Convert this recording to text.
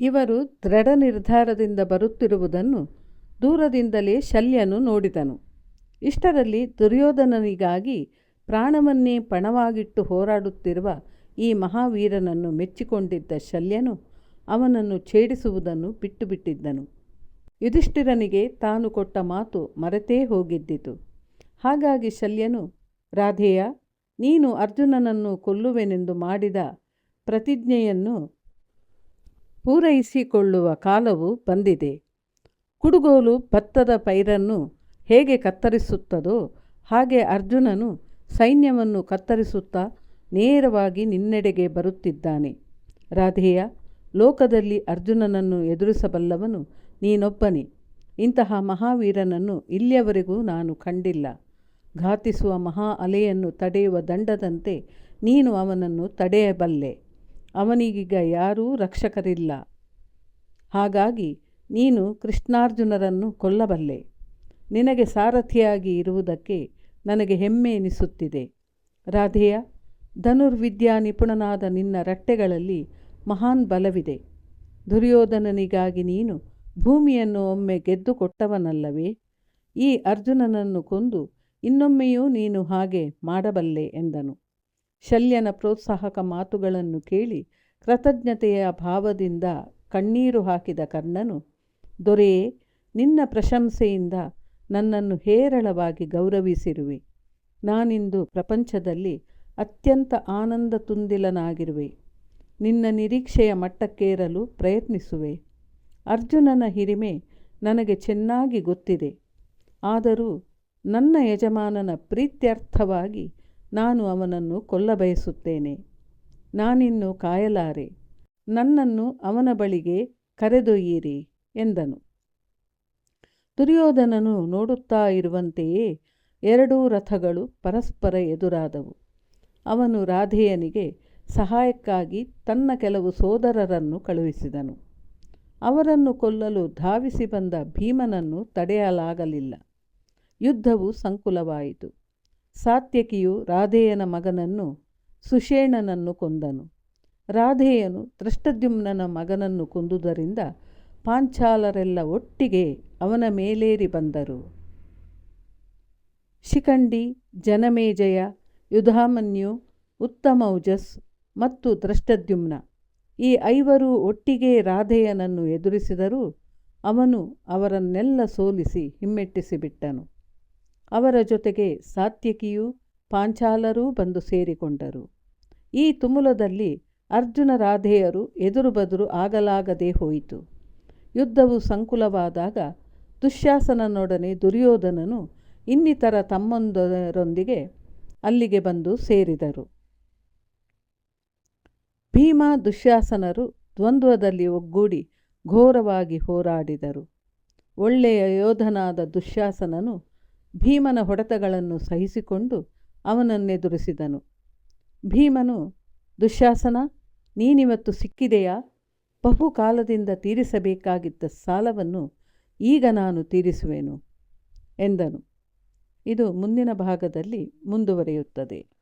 ಇವರು ದೃಢ ನಿರ್ಧಾರದಿಂದ ಬರುತ್ತಿರುವುದನ್ನು ದೂರದಿಂದಲೇ ಶಲ್ಯನು ನೋಡಿದನು. ಇಷ್ಟರಲ್ಲಿ ದುರ್ಯೋಧನನಿಗಾಗಿ ಪ್ರಾಣವನ್ನೇ ಪಣವಾಗಿಟ್ಟು ಹೋರಾಡುತ್ತಿರುವ ಈ ಮಹಾವೀರನನ್ನು ಮೆಚ್ಚಿಕೊಂಡಿದ್ದ ಶಲ್ಯನು ಅವನನ್ನು ಛೇಡಿಸುವುದನ್ನು ಬಿಟ್ಟುಬಿಟ್ಟಿದ್ದನು. ಯುಧಿಷ್ಠಿರನಿಗೆ ತಾನು ಕೊಟ್ಟ ಮಾತು ಮರೆತೇ ಹೋಗಿದ್ದಿತು. ಹಾಗಾಗಿ ಶಲ್ಯನು, ರಾಧೆಯ, ನೀನು ಅರ್ಜುನನನ್ನು ಕೊಲ್ಲುವೆನೆಂದು ಮಾಡಿದ ಪ್ರತಿಜ್ಞೆಯನ್ನು ಪೂರೈಸಿಕೊಳ್ಳುವ ಕಾಲವು ಬಂದಿದೆ. ಕುಡುಗೋಲು ಭತ್ತದ ಪೈರನ್ನು ಹೇಗೆ ಕತ್ತರಿಸುತ್ತದೋ ಹಾಗೆ ಅರ್ಜುನನು ಸೈನ್ಯವನ್ನು ಕತ್ತರಿಸುತ್ತಾ ನೇರವಾಗಿ ನಿನ್ನೆಡೆಗೆ ಬರುತ್ತಿದ್ದಾನೆ. ರಾಧೆಯ, ಲೋಕದಲ್ಲಿ ಅರ್ಜುನನನ್ನು ಎದುರಿಸಬಲ್ಲವನು ನೀನೊಬ್ಬನೇ. ಇಂತಹ ಮಹಾವೀರನನ್ನು ಇಲ್ಲಿಯವರೆಗೂ ನಾನು ಕಂಡಿಲ್ಲ. ಘಾತಿಸುವ ಮಹಾ ಅಲೆಯನ್ನು ತಡೆಯುವ ದಂಡದಂತೆ ನೀನು ಅವನನ್ನು ತಡೆಯಬಲ್ಲೆ. ಅವನಿಗೀಗ ಯಾರೂ ರಕ್ಷಕರಿಲ್ಲ. ಹಾಗಾಗಿ ನೀನು ಕೃಷ್ಣಾರ್ಜುನರನ್ನು ಕೊಲ್ಲಬಲ್ಲೆ. ನಿನಗೆ ಸಾರಥಿಯಾಗಿ ಇರುವುದಕ್ಕೆ ನನಗೆ ಹೆಮ್ಮೆ ಎನಿಸುತ್ತಿದೆ. ರಾಧೆಯ, ಧನುರ್ವಿದ್ಯಾ ನಿಪುಣನಾದ ನಿನ್ನ ರಟ್ಟೆಗಳಲ್ಲಿ ಮಹಾನ್ ಬಲವಿದೆ. ದುರ್ಯೋಧನನಿಗಾಗಿ ನೀನು ಭೂಮಿಯನ್ನು ಒಮ್ಮೆ ಗೆದ್ದು ಕೊಟ್ಟವನಲ್ಲವೇ ಈ ಅರ್ಜುನನನ್ನು ಕೊಂದು ಇನ್ನೊಮ್ಮೆಯೂ ನೀನು ಹಾಗೆ ಮಾಡಬಲ್ಲೆ ಎಂದನು. ಶಲ್ಯನ ಪ್ರೋತ್ಸಾಹಕ ಮಾತುಗಳನ್ನು ಕೇಳಿ ಕೃತಜ್ಞತೆಯ ಭಾವದಿಂದ ಕಣ್ಣೀರು ಹಾಕಿದ ಕರ್ಣನು ದೊರೆಯೇ ನಿನ್ನ ಪ್ರಶಂಸೆಯಿಂದ ನನ್ನನ್ನು ಹೇರಳವಾಗಿ ಗೌರವಿಸಿರುವೆ. ನಾನಿಂದು ಪ್ರಪಂಚದಲ್ಲಿ ಅತ್ಯಂತ ಆನಂದ ತುಂದಿಲನಾಗಿರುವೆ. ನಿನ್ನ ನಿರೀಕ್ಷೆಯ ಮಟ್ಟಕ್ಕೇರಲು ಪ್ರಯತ್ನಿಸುವೆ. ಅರ್ಜುನನ ಹಿರಿಮೆ ನನಗೆ ಚೆನ್ನಾಗಿ ಗೊತ್ತಿದೆ. ಆದರೂ ನನ್ನ ಯಜಮಾನನ ಪ್ರೀತ್ಯರ್ಥವಾಗಿ ನಾನು ಅವನನ್ನು ಕೊಲ್ಲಬಯಸುತ್ತೇನೆ. ನಾನಿನ್ನು ಕಾಯಲಾರೆ. ನನ್ನನ್ನು ಅವನ ಬಳಿಗೆ ಕರೆದೊಯ್ಯಿರಿ ಎಂದನು. ದುರ್ಯೋಧನನು ನೋಡುತ್ತಾ ಇರುವಂತೆಯೇ ಎರಡೂ ರಥಗಳು ಪರಸ್ಪರ ಎದುರಾದವು. ಅವನು ರಾಧೆಯನಿಗೆ ಸಹಾಯಕ್ಕಾಗಿ ತನ್ನ ಕೆಲವು ಸೋದರರನ್ನು ಕಳುಹಿಸಿದನು. ಅವರನ್ನು ಕೊಲ್ಲಲು ಧಾವಿಸಿ ಬಂದ ಭೀಮನನ್ನು ತಡೆಯಲಾಗಲಿಲ್ಲ. ಯುದ್ಧವು ಸಂಕುಲವಾಯಿತು. ಸಾತ್ಯಕಿಯು ರಾಧೇಯನ ಮಗನನ್ನು ಸುಷೇಣನನ್ನು ಕೊಂದನು. ರಾಧೇಯನು ತ್ರಷ್ಟದ್ಯುಮ್ನನ ಮಗನನ್ನು ಕೊಂದುದರಿಂದ ಪಾಂಚಾಲರೆಲ್ಲ ಒಟ್ಟಿಗೆ ಅವನ ಮೇಲೇರಿ ಬಂದರು. ಶಿಖಂಡಿ, ಜನಮೇಜಯ, ಯುಧಾಮನ್ಯು, ಉತ್ತಮೌಜಸ್ ಮತ್ತು ದ್ರಷ್ಟದ್ಯುಮ್ನ ಈ ಐವರು ಒಟ್ಟಿಗೆ ರಾಧೆಯನನ್ನು ಎದುರಿಸಿದರೂ ಅವನು ಅವರನ್ನೆಲ್ಲ ಸೋಲಿಸಿ ಹಿಮ್ಮೆಟ್ಟಿಸಿಬಿಟ್ಟನು. ಅವರ ಜೊತೆಗೆ ಸಾತ್ಯಕಿಯೂ ಪಾಂಚಾಲರೂ ಬಂದು ಸೇರಿಕೊಂಡರು. ಈ ತುಮುಲದಲ್ಲಿ ಅರ್ಜುನ ರಾಧೆಯರು ಎದುರು ಬದುರು ಆಗಲಾಗದೇ ಹೋಯಿತು. ಯುದ್ಧವು ಸಂಕುಲವಾದಾಗ ದುಶ್ಯಾಸನನೊಡನೆ ದುರ್ಯೋಧನನು ಇನ್ನಿತರ ತಮ್ಮೊಂದರೊಂದಿಗೆ ಅಲ್ಲಿಗೆ ಬಂದು ಸೇರಿದರು. ಭೀಮ ದುಶ್ಯಾಸನರು ದ್ವಂದ್ವದಲ್ಲಿ ಒಗ್ಗೂಡಿ ಘೋರವಾಗಿ ಹೋರಾಡಿದರು. ಒಳ್ಳೆಯ ಯೋಧನಾದ ದುಶ್ಯಾಸನನು ಭೀಮನ ಹೊಡೆತಗಳನ್ನು ಸಹಿಸಿಕೊಂಡು ಅವನನ್ನೆದುರಿಸಿದನು. ಭೀಮನು, ದುಶ್ಯಾಸನ, ನೀನಿವತ್ತು ಸಿಕ್ಕಿದೆಯಾ? ಬಹುಕಾಲದಿಂದ ತೀರಿಸಬೇಕಾಗಿದ್ದ ಸಾಲವನ್ನು ಈಗ ನಾನು ತೀರಿಸುವೆನು ಎಂದನು. ಇದು ಮುಂದಿನ ಭಾಗದಲ್ಲಿ ಮುಂದುವರಿಯುತ್ತದೆ.